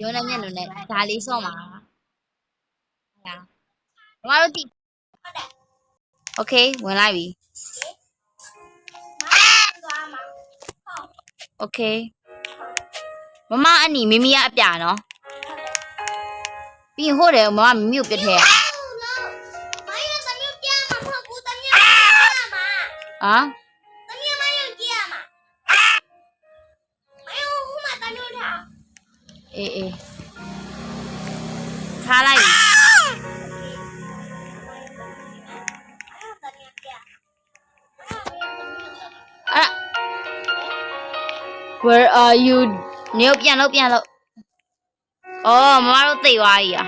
ရုံးနဲ့မျက်နှာနဲ့ဒါလေးစော့မှာဟုတ်လားမမတို့တိโอเคဝင်လိုက်ပြီโอเคမမအနီမိမိကအပြာနော်ပြီးရင်ဟိုတယ်မမမိမိကိုပြစ်ထဲရဟမ် အေးအေးထားလိုက်ပြီအဲ့ Where are you နေကိုပြန်လို့ပြန်လို့အော်မမတို့သိသွားပြီอ่ะ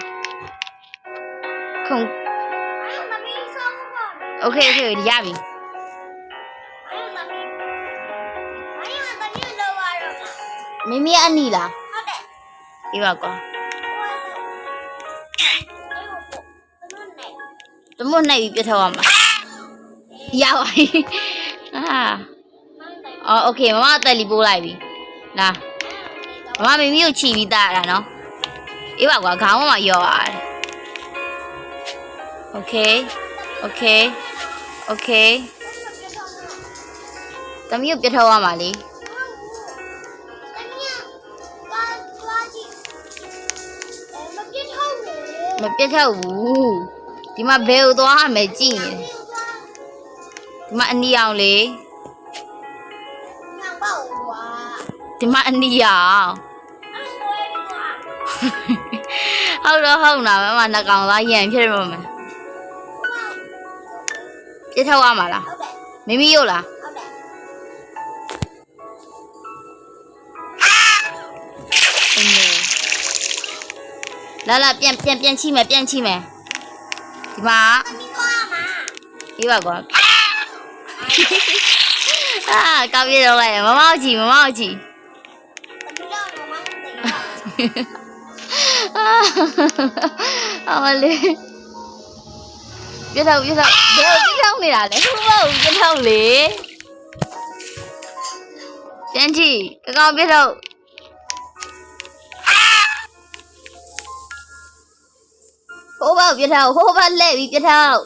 ခုံ Okay okay ရပြီမိမိကအနီလား ပြပါကွာတမွတ်နိုင်ပြီးပြတ်ထောက်ရမှာရပါပြီအာအော် okay မမအသက်လီပိုးလိုက်ပြီလာမမမိမိကိုခြီပြီးသားရတာနော်အေးပါကွာခေါင်းပေါ်မှာရော့ရတယ် Okay okay okay တမီးကိုပြတ်ထောက်ရမှာလေ မပြတ်ထောက်ဘူးဒီမှာဘယ်ကိုသွားရမယ်ကြည့်နေဒီမှာအနီအောင်လေဒီမှာအနီအောင်ဟုတ်တော့ဟုတ်နာမမနှကောင်သားရံဖြစ်ရမှာမယ်ပြတ်ထောက်ရမှာလားမိမိရုပ်လား လာလာပြန်ပြန်ပြန်ချိမယ်ပြန်ချိမယ်ဒီမှာအေးပါကွာအာကောက်ပြတော့လိုက်တယ်မမောက်ချီမမောက်ချီအာအမလေးပြထောက်ပြထောက်ဘယ်ကိုပြထောက်နေတာလဲဟုတ်ပါဘူးပြထောက်လေပြန်ချီကကောင်ပြ ထောက်ဟိုဘက်ကိုပြထောက်ဟိုဘက်လဲပြီးပြထောက်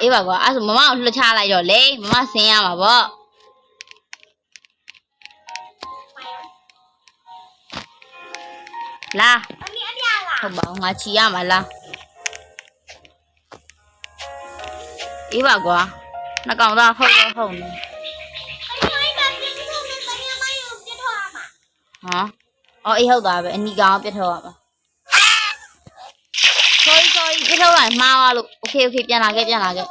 အေးပါကွာအဲ့ဆိုမမကိုလှချလိုက်တော့လေမမဆင်းရမှာပေါ့လာဟုတ်ပါဘူးငါချီရမှာလားအေးပါကွာနှကောင်သားဟုတ်တော့ဟုတ်နေဟမ် အော်အေးဟုတ်သားပဲအနီကောင်ပြတ်ထောက်ရမှာ sorry sorry ပြတ်ထောက်လိုက်မှားသွားလို့ okay okay ပြန်လာခဲ့ပြန်လာခဲ့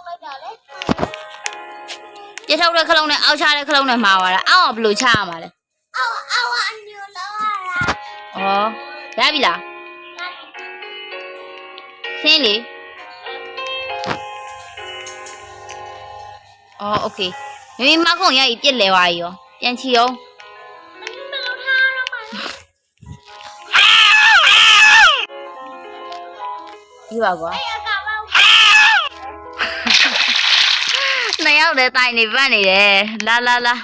ပြတ်ထောက်တဲ့ခလုံးနဲ့အောက်ချတဲ့ခလုံးနဲ့မှားသွားတာအောက်ကဘယ်လိုချရမှာလဲဩရပြီလားဆင်းလေအော် okay မိမိမကုံရည်ပြစ်လဲသွားပြီရောပြန်ချီအောင် ဒီပါကွာနှစ်ယောက်တည်းတိုင်နေပတ်နေတယ်လာလာလာ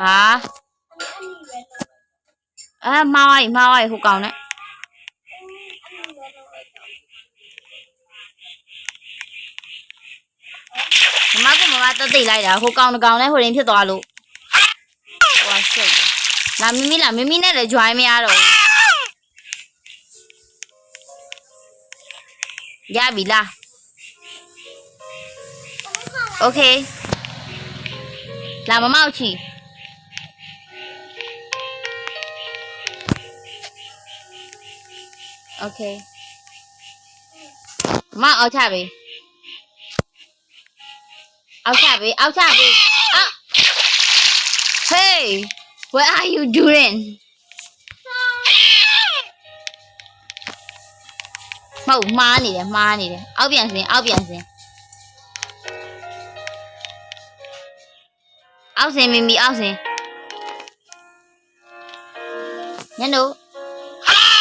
ဟာအဲမှားဝိုင်းမှားဝိုင်းဟိုကောင်နဲ့မမကမမတက်သိလိုက်တာဟိုကောင်တကောင်နဲ့ဟိုရင်ဖြစ်သွားလို့ဟိုရှုပ်တယ်လာမီမီလာမီမီနဲ့လည်း join မရတော့ဘူး ရပြီလား Okay လာမမောက်ချီ Okay မမအောက်ချပြီအောက်ချပြီအောက်ချပြီအောက် Hey what are you doing မဟုတ်မှားနေတယ်မှားနေတယ်အောက်ပြန်စင်အောက်ပြန်စင်အောက်စင်မိမိအောက်စင်ညနို့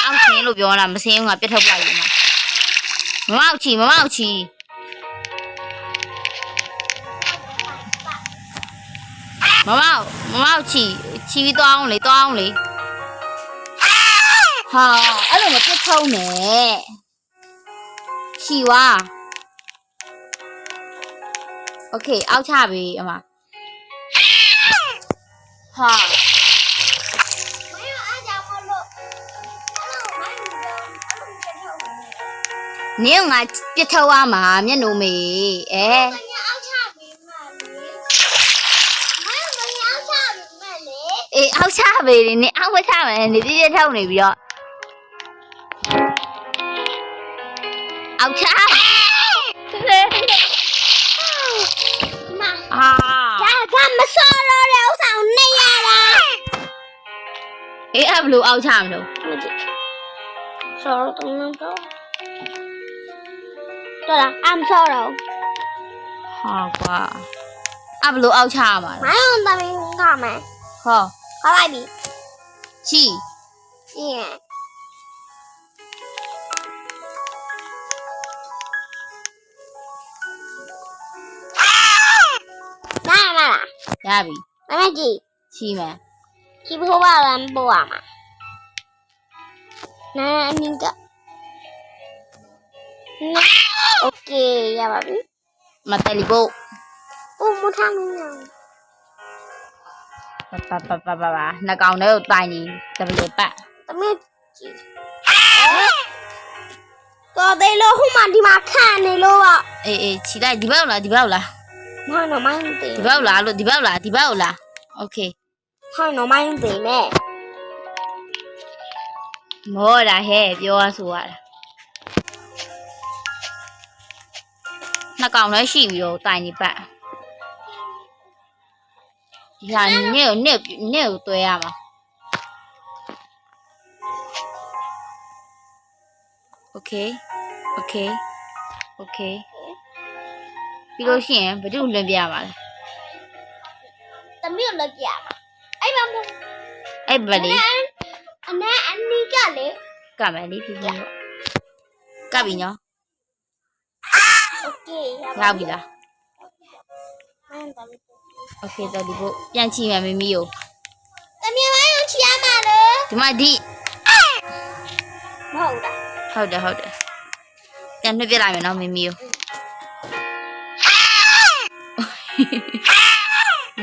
အောက်စင်လို့ပြောတာမစင်ဘူးငါပြတ်ထုတ်ပလိုက်ပြီမမအောက်ချီမမအောက်ချီမမမမချီချီပြီးသွားအောင်လေသွားအောင်လေဟာအဲ့လိုမပြစ်ထုံးနဲ့ ခြီဝါโอเคအောက်ချပြီအမဟာနင်းငါပြထောက်ရမှာမျက်နှာမေအဲအေးအောက်ချပဲနင်းအောက်မချမယ်နင်းတည်တည်ထောက်နေပြီးတော့ ông sao masoro rawsaunnayaala eh ablu au chamlo soro tumne to tola am soro ha kwa ablu au chama ma on ba min kama ha ha bai bi chi yeah 那比，妈妈鸡，鸡没？鸡不把人不啊嘛？那你个，那 OK บัว。มานั่นนี่ก็โอเตลิโบโอ้มูทางนึงปะปะปะปะปะนักเอาเนื้อตายนี่จะไปเลยปะตะเมจิก็ได้โลหุ่มันที่มาฆ่าในโลอะเอ๊ะเอ๊ะชิได้ดีเปล่าล่ะดีเปล่าล่ะ ဘက်လား Hai nó mang ဒီ tiền. ဘက်လားလို့ဒီဘက်လားဒီဘက်လားโอเค Hai nó mang tiền nè. မောတာဟဲ့ပြောရဆိုရတာနှစ်ကောင်လည်းရှိပြီးတော့တိုင်နေပတ်ဒီဟာညစ်ကိုညစ်ညစ်ကိုတွဲရမှာโอเคโอเคโอเค ပြီးလို့ရှိရင်ဘယ်သူလွန်ပြရမှာလဲ Tapi udah ya. Ai ba mo. အဲ့ဘက်လေး Ana ani ka le. ကမယ်လေးပြီးပြီးတော့ကပ်ပြီနော် Oke, ya ရပြီလား Mang tapi. โอเคတော့ဒီကိုပြန်ချီမယ်မမီကို Tapi mang yung chia mà le. ဒီမှာဒီ မဟုတ်တာ ဟုတ်တယ်ဟုတ်တယ်ပြန်နှုတ်ပြလိုက်မယ်နော်မမီကို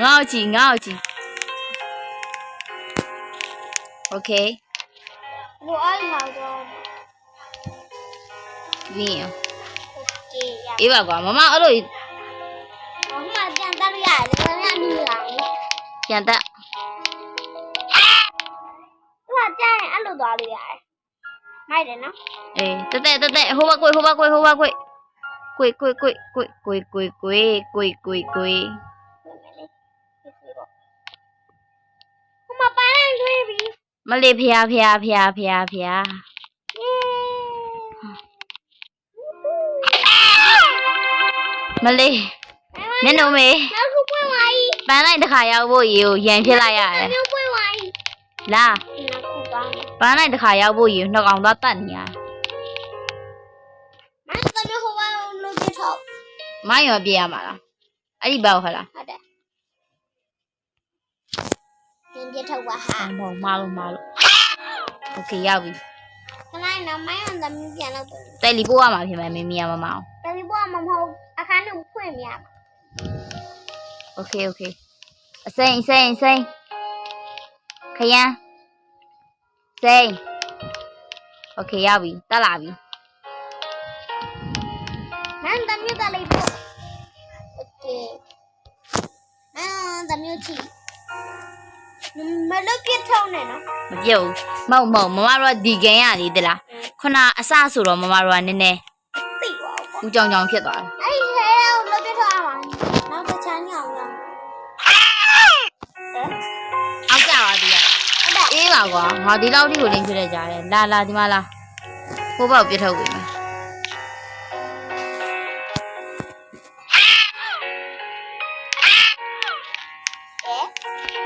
ငေါ့ကြည့်ငေါ့ကြည့် Okay လိုအပ်လာတော့ Green Okay အေးပါကွာမမအဲ့လိုမမပြန်တက်လို့ရတယ်ကျွန်တော်ကလူလာပြန်တက်သူကကြားရင်အဲ့လိုသွားလို့ရတယ်မိုက်တယ်နော်အေးတက်တက်တက်တက်ဟိုဘက်ကိုဟိုဘက်ကိုဟိုဘက်ကို နှာမေးနောက်ခုပွင့်သွားပြီပန်းလိုက်တစ်ခါရောက်ဖို့ရေကိုရန်ဖြစ်လိုက်ရတယ်နောက်ပွင့်သွားပြီလားနောက်ခုပါမယ်ပန်းလိုက်တစ်ခါရောက်ဖို့ရေ မိုင်းရောပြေးရမှာလားအဲ့ဒီဘောက်ဟလား ဟုတ်တယ်ပြန်ပြထောက်ပါဟာ မဟုတ်မားလို့မားလို့โอเคရောက်ပြီ ခဏနော်မိုင်းအောင်သမီးပြန်တော့တယ် တယ်လီပို့ရမှာဖြစ်မယ်မင်းမီယာမမအောင် သမီးဘွားမမဟုတ်အခါနဲ့ဖွင့်မြာ โอเคโอเคအစိမ့်အစိမ့်အစိမ့်ခရမ်းစိမ့်โอเคရောက်ပြီတက်လာပြီ န်းသမီးချီမလုပ်ပြထောက်နဲ့နော်မပြုတ်ဘူးမဟုတ်မဟုတ်မမတို့ကဒီဂန်ရလေတလားခုနအစဆိုတော့မမတို့ကနည်းနည်းသိပါဘူးဦးကြောင်ကြောင်ဖြစ်သွားတယ်အဲ့ဒီထဲကိုလုပ်ပြထောက်အောင်နောက်တစ်ချမ်းညောင်းရအောင်ဟဲ့အောက်ကြပါသေးတယ်ဟုတ်တယ်အေးပါကွာငါဒီလောက်ထိကိုလိမ့်ဖြစ်နေကြတယ်လာလာဒီမှာလာဟိုဘက်ကိုပြစ်ထုတ်ပြီမယ်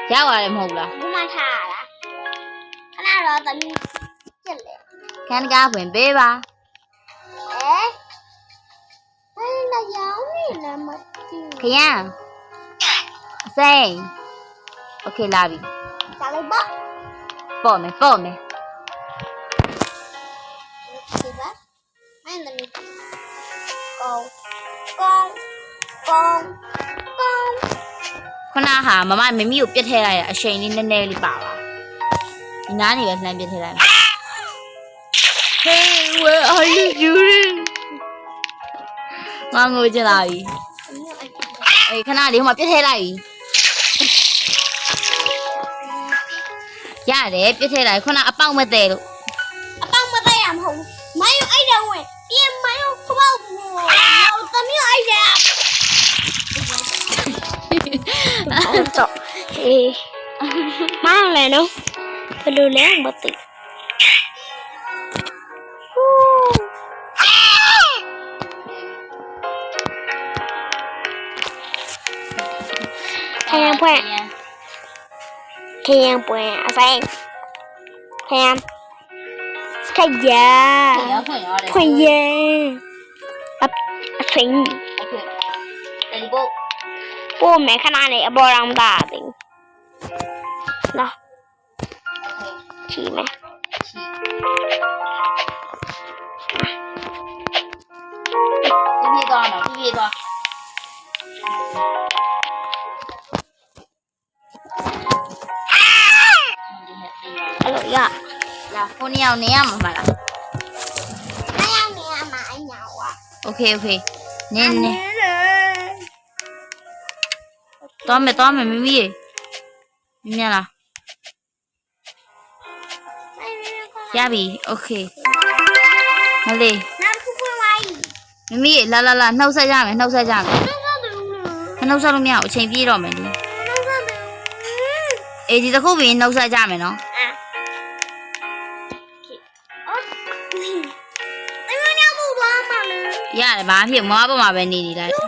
ક્યાં વાળે મોગલા ગુમાન થાળા ખાના રો તને ચલે કેન કા ભેન બે બા એ હે ના યાવ ને ના મતી ક્યાં સે ઓકે લાવી ચાલે બા પોમે પોમે con con con ခုနဟာမမမမီကိုပြစ်ထဲလိုက်ရအရှိန်လေးနည်းနည်းလေးပါပါဒီနားနေပဲလှမ်းပြစ်ထဲလိုက်မယ် Hey where are you doing ငါငိုကြလာပြီအမျိုးအဲ့အေးခဏလေးဟိုမှာပြစ်ထဲလိုက်ပြီရတယ်ပြစ်ထဲလိုက်ခုနအပေါက်မသေးလို့အပေါင်းမသိရမဟုတ်ဘူးမိုင်းအဲ့တော့ဝင်ပြင်မိုင်းကိုပေါ့ဘူးဟိုတမျိုးအဲ့ဒါ คนต่อเอมากเลยเนาะไปดูแล้วบติพยายามเพื่อนพยายามเพื่อนอะไรแยายามขยะขยะอับสิ่ง Rainbow. Bu mekhanane boramda abi. La. Kime? Bir daha mı? Bir daha. อร่อยอะอยากพูดเนี่ยเนี่ยมามาละไม่เอาเนี่ยมาเอาอะโอเคโอเคเน้นเน้น သွားမယ်သွားမယ်မမီးရေမြင်လားရပြီโอเคမလေး နောက်ခုဖွင့်လိုက် မမီးရေလာလာလာနှုတ်ဆက်ကြမယ်နှုတ်ဆက်ကြမယ် နောက်ဆက်တယ် မနှုတ်ဆက်လို့မရဘူးအချိန်ပြည့်တော့မယ်လေ နောက်ဆက်တယ် အေးဒီတစ်ခုပြီးရင်နှုတ်ဆက်ကြမယ်နော် အာအော်တမန်ရောက်ဘူးသွားမှာလေ ရတယ်ဘာဖြစ်မမပေါ်မှာပဲနေနေလိုက်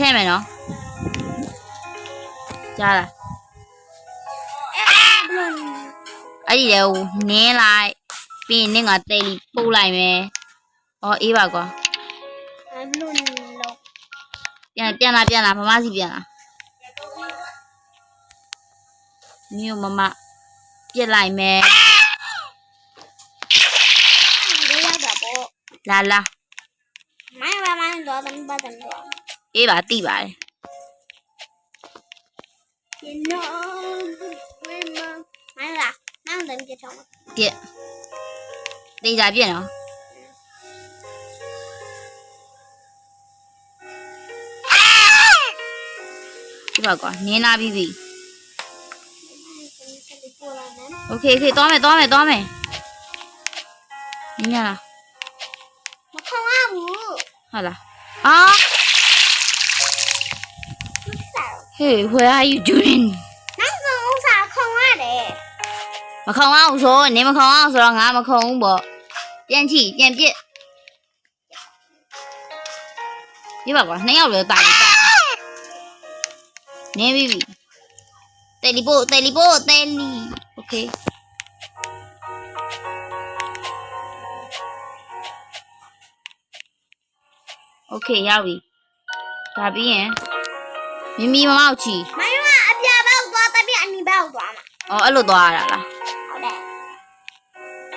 ပြထဲမယ်နော်ကြားလားအဲ့ဒီလေနင်းလိုက်ပြီးရင်နင်းကတဲလီပုတ်လိုက်မယ်အော်အေးပါကွာပြန်ပြန်လာပြန်လာမမစီပြန်လာမြို့မမပြစ်လိုက်မယ်လာလာမိုင်းပါမိုင်းတော့တမပတ်တယ်တော့ အေးပါတိပါတယ် You know, grandma. မိုင်းလားနောက်တယ်ပြချောင်း ပြစ်တေးကြပြစ်နော်ဒီပါကွာနင်းလာပြီးပြီ ပေါ်လာတယ် โอเคโอเคသွားမယ်သွားမယ်သွားမယ်နင်းရလား မခေါင်းရဘူး ဟုတ်လားအာ hey where are you doing နောက်ဆုံးဥစားခေါင်းရတယ် မခေါင်အောင်ဆိုနင်းမခေါင်အောင်ဆိုတော့ငါမခေါင်ဘူးပေါ့ပြန်ချီပြန်ပြစ်ဒီပါကွာနှစ်ယောက်လည်းတာပြီတာနင်းပြီပြီတယ်လီပို့တယ်လီပို့တယ်လီโอเคโอเคရောက်ပြီဒါပြီးရင် မီမီမမောက်ချီမိုင်းကအပြာဘက်သွားတပြအနီဘက်သွားမှာอ๋อအဲ့လိုသွားရတာလားဟုတ်တယ်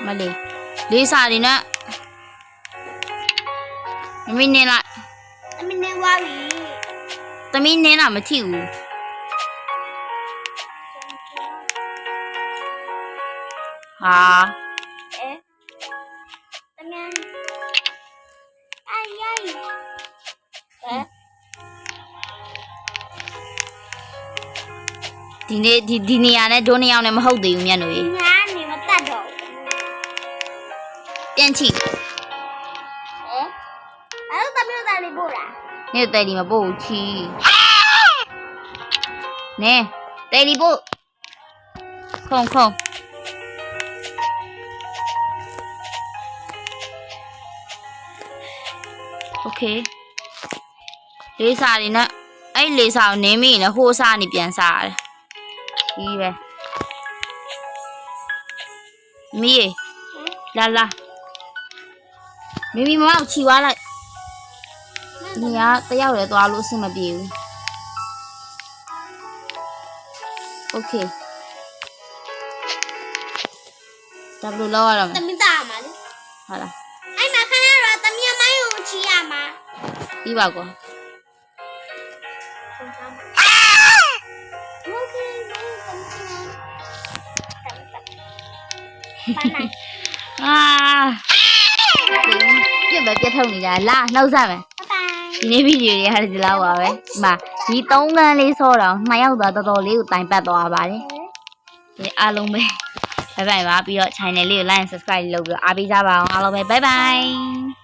မလေးလေးစာတွေနဲ့မမီနင်းလိုက်အမင်းနေဝါပြီသမီးနင်းတာမထိဘူးဟာ ဒီနေ့ဒီဒီနေရာနဲ့ဒိုးနေအောင်နဲ့မဟုတ်သေးဘူးမြတ်တို့ရေ ညာနေမတတ်တော့ဘူး ပြန်ချိ အဲအဲ့တော့တမျိုးသားလေးပို့တာ နေတဲလီမပို့ဘူးချီနဲတဲလီပို့ခုံခုံโอเคလေးစာတွေနဲ့အဲ့လေးစာကိုနင်းမိရင်လည်းဟိုးစားနေပြန်စားရတယ် ဒီပဲမီးရေလာလာမိမိမမကိုချီသွားလိုက် ဒီကတယောက်လည်းသွားလို့အဆင်မပြေဘူးโอเคဒါဘယ်လိုလောက်ရတော့မ တ လဲ မီးသားမှာလေ ဟုတ်လား အဲ့မှာခဏတော့တမီးမိုင်းကိုချီရမှာ ပြီးပါကော ပါနိုင်အာပြက်ပဲပြက်ထုတ်နေကြလာနှုတ်ဆက်မယ်ဘိုင်ဒီနေ့ဗီဒီယိုတွေကဒီလောက်ပါပဲဒီမှာဒီ၃ခန်းလေးဆောတော့နှစ်ယောက်သားတော်တော်လေးကိုတိုင်ပတ်သွားပါတယ်ဒီအားလုံးပဲဘိုင်ဘိုင်ပါပြီးတော့ channel လေးကို like and subscribe လုပ်ပြီးတော့အားပေးကြပါအောင်အားလုံးပဲ bye bye